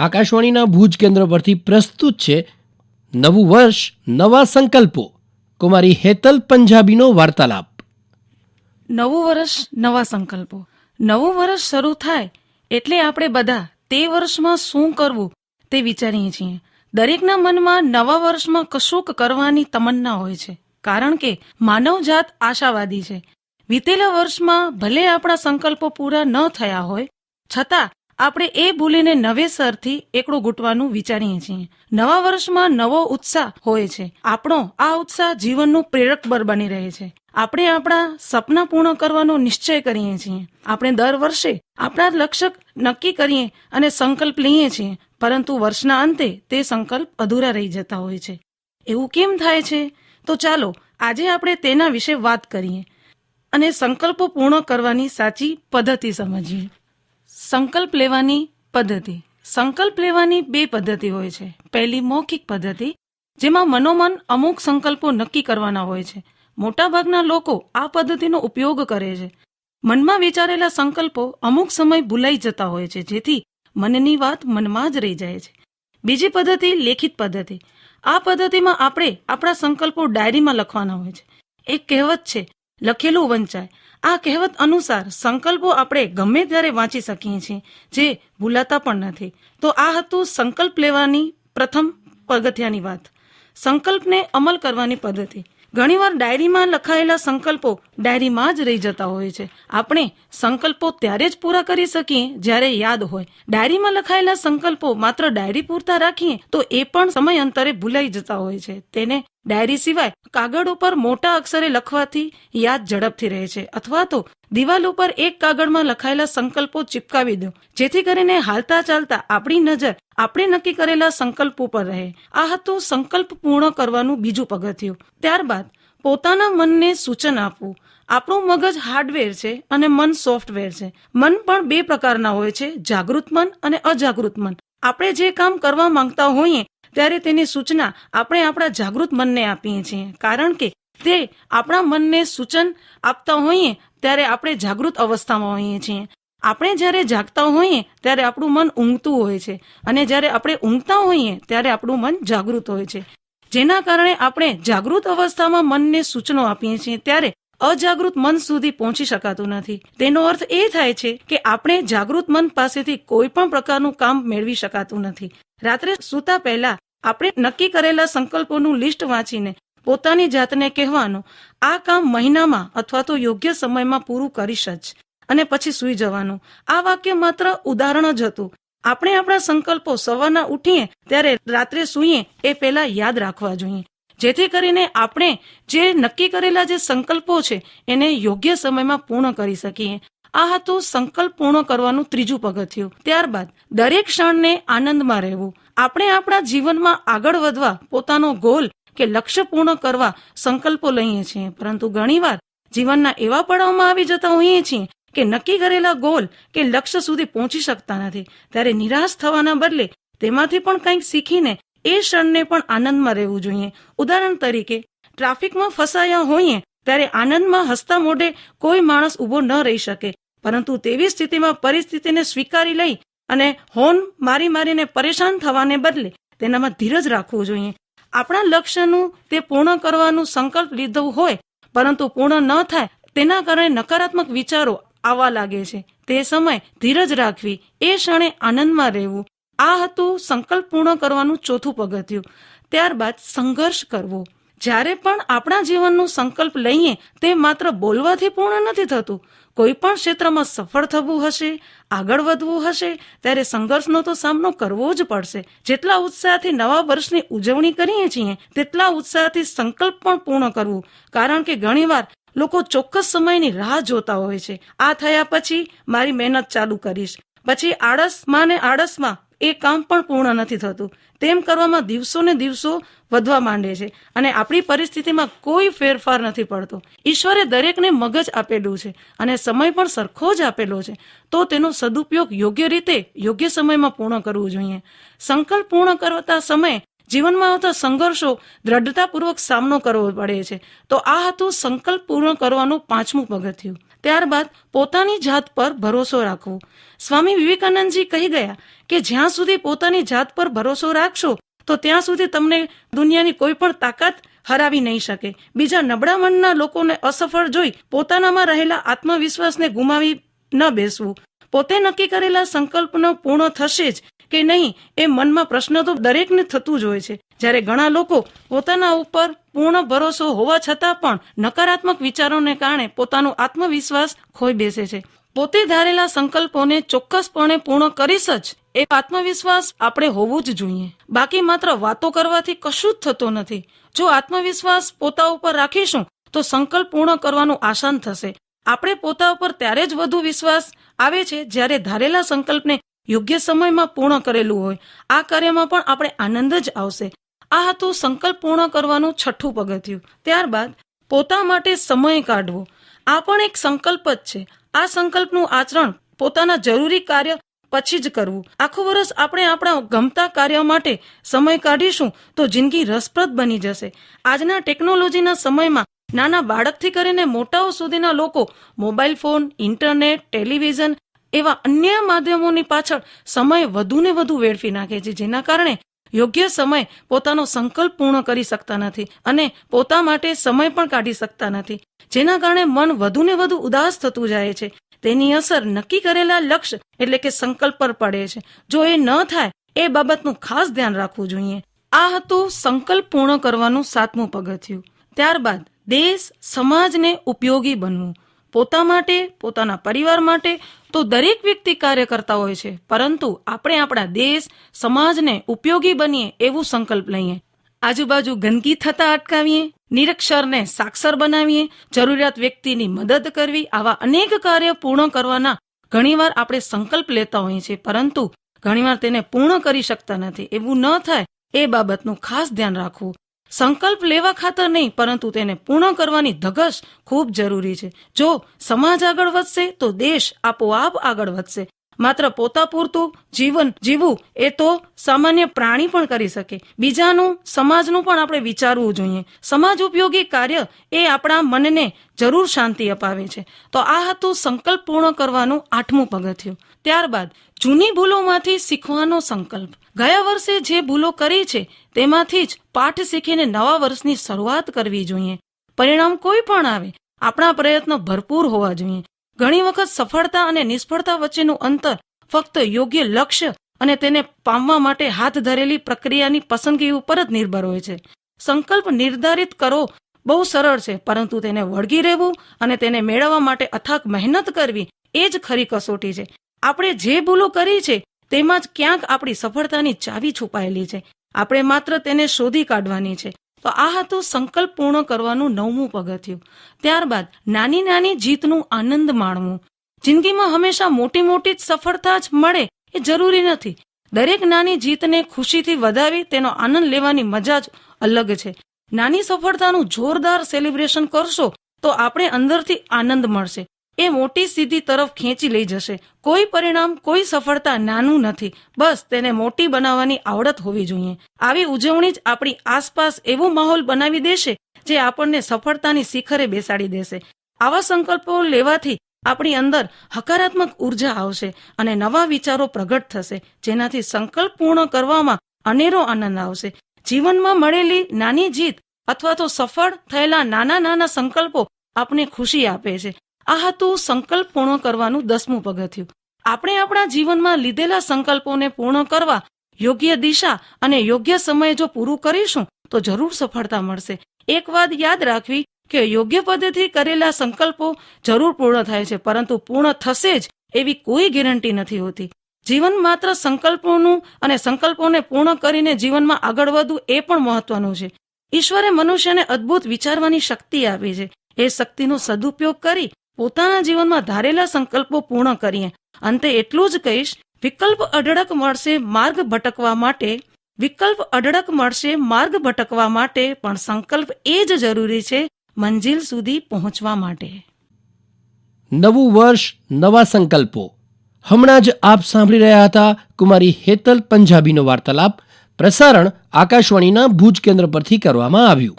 આકાશવાણીના ભુજ કેન્દ્ર પરથી પ્રસ્તુત છે નવું વર્ષ, નવા સંકલ્પો. કુમારી હેતલ પંજાબીનો વાર્તાલાપ. નવું વર્ષ, નવા સંકલ્પો. નવું વર્ષ શરૂ થાય એટલે આપણે બધા તે વર્ષમાં શું કરવું તે વિચારીએ છીએ. દરેકના મનમાં નવા વર્ષમાં કશુંક કરવાની તમન્ના હોય છે, કારણ કે માનવજાત આશાવાદી છે. વીતેલા વર્ષમાં ભલે આપણા સંકલ્પો પૂરા ન થયા હોય, છતાં આપણે એ ભૂલીને નવેસરથી એકડો ઘૂંટવાનું વિચારીએ છીએ. નવા વર્ષમાં નવો ઉત્સાહ હોય છે. આપણો આ ઉત્સાહ જીવનનું પ્રેરક બળ બની રહે છે. આપણે આપણા સપના પૂર્ણ કરવાનો નિશ્ચય કરીએ છીએ. આપણે દર વર્ષે આપણા લક્ષ્ય નક્કી કરીએ અને સંકલ્પ લઈએ છીએ, પરંતુ વર્ષના અંતે તે સંકલ્પ અધૂરા રહી જતા હોય છે. એવું કેમ થાય છે? તો ચાલો, આજે આપણે તેના વિશે વાત કરીએ અને સંકલ્પો પૂર્ણ કરવાની સાચી પદ્ધતિ સમજીએ. સંકલ્પ લેવાની પદ્ધતિ. સંકલ્પ લેવાની બે પદ્ધતિ હોય છે. પહેલી મૌખિક પદ્ધતિ, જેમાં મનોમન અમુક સંકલ્પો નક્કી કરવાના હોય છે. મોટાભાગના લોકો આ પદ્ધતિનો ઉપયોગ કરે છે. મનમાં વિચારેલા સંકલ્પો અમુક સમય ભૂલાઈ જતા હોય છે, જેથી મનની વાત મનમાં જ રહી જાય છે. બીજી પદ્ધતિ, લેખિત પદ્ધતિ. આ પદ્ધતિમાં આપણે આપણા સંકલ્પો ડાયરીમાં લખવાના હોય છે. એક કહેવત છે લખેલું વંચાય. આ કહેવત અનુસાર સંકલ્પો આપણે ગમે ત્યારે વાંચી શકીએ છીએ, જે ભૂલાતા પણ નથી. તો આ હતું સંકલ્પ લેવાની પ્રથમ પગથિયાની વાત. સંકલ્પને અમલ કરવાની પદ્ધતિ. ઘણીવાર ડાયરીમાં લખાયેલા સંકલ્પો ડાયરીમાં જ રહી જતા હોય છે. આપણે સંકલ્પો ત્યારે જ પૂરા કરી શકીએ જ્યારે યાદ હોય. ડાયરીમાં લખાયેલા સંકલ્પો માત્ર ડાયરી પૂરતા રાખીએ તો એ પણ સમય અંતરે ભૂલાઈ જતા હોય છે. તેને ડાયરી સિવાય કાગળ ઉપર મોટા અક્ષરે લખવાથી યાદ ઝડપથી રહે છે. અથવા તો દિવાલ ઉપર એક કાગળમાં લખાયેલા સંકલ્પો ચિપકાવી દો. જેથી કરીને હાલતા ચાલતા આપણી નજર આપણે નક્કી કરેલા સંકલ્પ ઉપર રહે. આ હતું સંકલ્પ પૂર્ણ કરવાનું બીજું પગથિયું. ત્યારબાદ પોતાના મનને સૂચન આપવું. આપણું મગજ હાર્ડવેર છે અને મન સોફ્ટવેર છે. મન પણ બે પ્રકારના હોય છે, જાગૃત મન અને અજાગૃત મન. આપણે જે કામ કરવા માંગતા હોઈએ, ત્યારે તેની સૂચના આપણે આપણા જાગૃત મનને આપીએ છીએ. કારણ કે તે આપણા મનને સૂચન આપતા હોઈએ ત્યારે આપણે જાગૃત અવસ્થામાં હોઈએ છીએ. આપણે જ્યારે જાગતા હોઈએ ત્યારે આપણું મન ઊંઘતું હોય છે અને જ્યારે આપણે ઊંઘતા હોઈએ ત્યારે આપણું મન જાગૃત હોય છે. જેના કારણે આપણે જાગૃત અવસ્થામાં મનને સૂચનો આપીએ છીએ ત્યારે અજાગૃત મન સુધી પહોંચી શકાતું નથી. તેનો અર્થ એ થાય છે કે આપણે જાગૃત મન પાસેથી કોઈ પણ પ્રકારનું કામ મેળવી શકાતું નથી. રાત્રે સૂતા પહેલા આપણે નક્કી કરેલા સંકલ્પોનું લિસ્ટ વાંચીને પોતાની જાતને કહેવાનું આ કામ મહિનામાં અથવા તો યોગ્ય સમયમાં પૂરું કરીશ જ. અને પછી સૂઈ જવાનું. આ વાક્ય માત્ર ઉદાહરણ જ હતું. આપણે આપણા સંકલ્પો સવારના ઉઠીએ ત્યારે રાત્રે સૂઈએ એ પહેલા યાદ રાખવા જોઈએ. જેથી કરીને આપણે જે નક્કી કરેલા જે સંકલ્પો છે એને યોગ્ય સમયમાં પૂર્ણ કરી શકીએ. આ હતું સંકલ્પ પૂર્ણ કરવાનું ત્રીજું પગથિયું. ત્યારબાદ દરેક ક્ષણને આનંદમાં રહેવું. આપણે આપણા જીવનમાં આગળ વધવા પોતાનો ગોલ કે લક્ષ્ય પૂર્ણ કરવા સંકલ્પો લઈએ છીએ. પરંતુ ઘણીવાર જીવનના એવા પડાવમાં આવી જતા હોઈએ છીએ કે નક્કી કરેલા ગોલ કે લક્ષ્ય સુધી પહોંચી શકતા નથી. ત્યારે નિરાશ થવાના બદલે તેમાંથી પણ કંઈક શીખીને એ ક્ષણને પણ આનંદમાં રહેવું જોઈએ. ઉદાહરણ તરીકે, ટ્રાફિકમાં ફસાયા હોઈએ ત્યારે આનંદમાં હસતા મોઢે કોઈ માણસ ઊભો ન રહી શકે. પરંતુ તેવી સ્થિતિમાં પરિસ્થિતિને સ્વીકારી લઈ અને હોર્ન મારી મારીને પરેશાન થવાને બદલે તેનામાં ધીરજ રાખવું જોઈએ. આપણા લક્ષ્યનું તે પૂર્ણ કરવાનું સંકલ્પ લીધો હોય, પરંતુ પૂર્ણ ન થાય, તેના કારણે નકારાત્મક વિચારો આવવા લાગે છે. તે સમય ધીરજ રાખવી, એ ક્ષણે આનંદમાં રહેવું. આ હતું સંકલ્પ પૂર્ણ કરવાનું ચોથું પગથિયું. ત્યારબાદ સંઘર્ષ કરવો. જ્યારે પણ આપણા જીવનનું સંકલ્પ લઈએ, તે માત્ર બોલવાથી પૂર્ણ નથી થતું કોઈ પણ ક્ષેત્રમાં સફળ થવું હશે, આગળ વધવું હશે, ત્યારે સંઘર્ષનો તો સામનો કરવો જ પડશે. જેટલા ઉત્સાહથી નવા વર્ષની ઉજવણી કરીએ છીએ, તેટલા ઉત્સાહથી સંકલ્પ પણ પૂર્ણ કરવું. કારણ કે ઘણીવાર લોકો ચોક્કસ સમયની રાહ જોતા હોય છે. આ થયા પછી મારી મહેનત ચાલુ કરીશ. પછી આળસમાં ને આળસમાં એ કામ પણ પૂર્ણ નથી થતું. તેમ કરવામાં દિવસો ને દિવસો વધવા માંડે છે અને આપણી પરિસ્થિતિમાં કોઈ ફેરફાર નથી પડતો. ઈશ્વરે દરેકને મગજ આપેલું છે અને સમય પણ સરખો જ આપેલો છે. તો તેનો સદુપયોગ યોગ્ય રીતે યોગ્ય સમયમાં પૂર્ણ કરવું જોઈએ. સંકલ્પ પૂર્ણ કરતા સમયે જીવનમાં આવતા સંઘર્ષો દ્રઢતાપૂર્વક સામનો કરવો પડે છે. તો આ હતું સંકલ્પ પૂર્ણ કરવાનું પાંચમું પગથિયું. ત્યારબાદ પોતાની જાત પર ભરોસો રાખવો. સ્વામી વિવેકાનંદજી કહી ગયા કે જ્યાં સુધી પોતાની જાત પર ભરોસો રાખશો, તો ત્યાં સુધી તમને દુનિયાની કોઈ પણ તાકાત હરાવી નહીં શકે. બીજા નબળા મનના લોકોને અસફળ જોઈ પોતાનામાં રહેલા આત્મવિશ્વાસને ગુમાવી ન બેસવું. પોતે નક્કી કરેલા સંકલ્પનો પૂર્ણ થશે જ કે નહીં એ મનમાં પ્રશ્ન તો દરેકને થતું જ હોય છે. જ્યારે ઘણા લોકો પોતાના ઉપર પૂર્ણ ભરોસો હોવા છતાં પણ નકારાત્મક વિચારોને કારણે પોતાનો આત્મવિશ્વાસ ખોઈ બેસે છે. પોતે ધારેલા સંકલ્પોને ચોક્કસપણે પૂર્ણ કરીશ જ એ આત્મવિશ્વાસ આપણે હોવું જ જોઈએ. બાકી માત્ર વાતો કરવાથી કશું જ થતું નથી. જો આત્મવિશ્વાસ પોતા ઉપર રાખીશું, તો સંકલ્પ પૂર્ણ કરવાનું આસાન થશે. આપણે પોતા ઉપર ત્યારે જ વધુ વિશ્વાસ આવે છે જ્યારે ધારેલા સંકલ્પને યોગ્ય સમયમાં પૂર્ણ કરેલું હોય. આ કાર્યમાં પણ આપણે આનંદ જ આવશે. આ હતું સંકલ્પ પૂર્ણ કરવાનું છઠ્ઠું પગથિયું. ત્યારબાદ પોતા માટે સમય કાઢવો. આ પણ એક સંકલ્પ જ છે. આ સંકલ્પનું આચરણ પોતાના જરૂરી કાર્ય પછી જ કરવું. આખું વર્ષ આપણે આપણા ગમતા કાર્ય માટે સમય કાઢીશું તો જિંદગી રસપ્રદ બની જશે. આજના ટેકનોલોજીના સમયમાં નાના બાળકથી કરીને મોટાઓ સુધીના લોકો મોબાઈલ ફોન, ઇન્ટરનેટ, ટેલિવિઝન એવા અન્ય માધ્યમોની પાછળ સમય વધુને વધુ વેડફી નાખે છે. જેના કારણે યોગ્ય સમય પોતાનો સંકલ્પ પૂર્ણ કરી શકતા નથી અને પોતા માટે સમય પણ કાઢી શકતા નથી. જેના કારણે મન વધુને વધુ ઉદાસ થતું જાય છે. તેની અસર નક્કી કરેલા લક્ષ્ય એટલે કે સંકલ્પ પર પડે છે. જો એ ન થાય, એ બાબતનું ખાસ ધ્યાન રાખવું જોઈએ. આ હતું સંકલ્પ પૂર્ણ કરવાનું સાતમું પગથિયું. ત્યારબાદ દેશ સમાજને ઉપયોગી બનવું. પોતા માટે, પોતાના પરિવાર માટે તો દરેક વ્યક્તિ કાર્ય કરતા હોય છે. પરંતુ આપણે આપણા દેશ, સમાજને ઉપયોગી બનીએ એવું સંકલ્પ લઈએ. આજુબાજુ ગંદકી થતા અટકાવીએ, નિરક્ષરને સાક્ષર બનાવીએ, જરૂરિયાત વ્યક્તિની મદદ કરવી, આવા અનેક કાર્ય પૂર્ણ કરવાના ઘણીવાર આપણે સંકલ્પ લેતા હોઈએ છીએ. પરંતુ ઘણીવાર તેને પૂર્ણ કરી શકતા નથી. એવું ન થાય એ બાબતનું ખાસ ધ્યાન રાખવું. સંકલ્પ લેવા ખાતર નહીં, પરંતુ તેને પૂર્ણ કરવાની ધગશ ખૂબ જરૂરી છે. જો સમાજ આગળ વધશે, તો દેશ આપોઆપ આગળ વધશે. માત્ર પોતા પૂરતું જીવન જીવવું, એ તો સામાન્ય પ્રાણી પણ કરી શકે. બીજાનું, સમાજનું પણ આપણે વિચારવું જોઈએ. સમાજ ઉપયોગી કાર્ય એ આપણા મનને જરૂર શાંતિ અપાવે છે. તો આ હતું સંકલ્પ પૂર્ણ કરવાનું આઠમું પગથિયું. ત્યારબાદ જૂની ભૂલોમાંથી શીખવાનો સંકલ્પ. ગયા વર્ષે જે ભૂલો કરી છે, તેમાંથી જ પાઠ શીખીને નવા વર્ષની શરૂઆત કરવી જોઈએ. પરિણામ કોઈ પણ આવે, આપણા પ્રયત્નો ભરપૂર હોવા જોઈએ. ઘણી વખત સફળતા અને નિષ્ફળતા વચ્ચેનું અંતર ફક્ત યોગ્ય લક્ષ્ય અને તેને પામવા માટે હાથ ધરેલી પ્રક્રિયાની પસંદગી ઉપર જ નિર્ભર હોય છે. સંકલ્પ નિર્ધારિત કરો બહુ સરળ છે, પરંતુ તેને વળગી રહેવું અને તેને મેળવવા માટે અથાક મહેનત કરવી એ જ ખરી કસોટી છે. આપણે જે ભૂલો કરી છે, તેમાં જ ક્યાંક આપણી સફળતાની ચાવી છુપાયેલી છે. આપણે માત્ર તેને શોધી કાઢવાની છે. તો આ હતું સંકલ્પ પૂર્ણ કરવાનું નવમું પગથિયું. ત્યારબાદ નાની નાની જીતનું આનંદ માણવું. જિંદગીમાં હંમેશા મોટી મોટી જ સફળતા જ મળે એ જરૂરી નથી. દરેક નાની જીતને ખુશીથી વધાવી તેનો આનંદ લેવાની મજા જ અલગ છે. નાની સફળતાનું જોરદાર સેલિબ્રેશન કરશો તો આપણે અંદરથી આનંદ મળશે. એ મોટી સિદ્ધિ તરફ ખેંચી લઈ જશે. કોઈ પરિણામ, કોઈ સફળતા નાનું નથી. બસ તેને મોટી બનાવવાની આવડત હોવી જોઈએ. આવી ઉજવણી જ આપણી આસપાસ એવો માહોલ બનાવી દેશે જે આપણને સફળતાની શિખરે બેસાડી દેશે. આવા સંકલ્પો લેવાથી આપણી અંદર હકારાત્મક ઊર્જા આવશે અને નવા વિચારો પ્રગટ થશે. જેનાથી સંકલ્પ પૂર્ણ કરવામાં અનેરો આનંદ આવશે. જીવનમાં મળેલી નાની જીત અથવા તો સફળ થયેલા નાના નાના સંકલ્પો આપને ખુશી આપે છે. આ હતું સંકલ્પ પૂર્ણ કરવાનું દસમું પગથિયું. આપણે આપણા જીવનમાં લીધેલા સંકલ્પોને પૂર્ણ કરવા, યોગ્ય દિશા અને યોગ્ય સમયે જો પૂરું કરીશું, તો જરૂર સફળતા મળશે. એક વાત યાદ રાખવી કે યોગ્ય પદ્ધતિ કરેલા સંકલ્પો જરૂર પૂર્ણ થાય છે, પરંતુ પૂર્ણ થશે જ એવી કોઈ ગેરંટી નથી હોતી. જીવન માત્ર સંકલ્પોનું અને સંકલ્પોને પૂર્ણ કરીને જીવનમાં આગળ વધવું એ પણ મહત્વનું છે. ઈશ્વરે મનુષ્યને અદ્ભુત વિચારવાની શક્તિ આપી છે. એ શક્તિનો સદુપયોગ કરી પોતાના જીવનમાં ધારેલા સંકલ્પો પૂર્ણ કરીએ. અંતે એટલું જ કહીશ, વિકલ્પ અઢળક મળશે માર્ગ ભટકવા માટે, વિકલ્પ અઢળક મળશે માર્ગ ભટકવા માટે, પણ સંકલ્પ એ જ જરૂરી છે મંજિલ સુધી પહોંચવા માટે. નવું વર્ષ, નવા સંકલ્પો. હમણાં જ આપ સાંભળી રહ્યા હતા કુમારી હેતલ પંજાબીનો વાર્તાલાપ. પ્રસારણ આકાશવાણીના ભુજ કેન્દ્ર પરથી કરવામાં આવ્યું.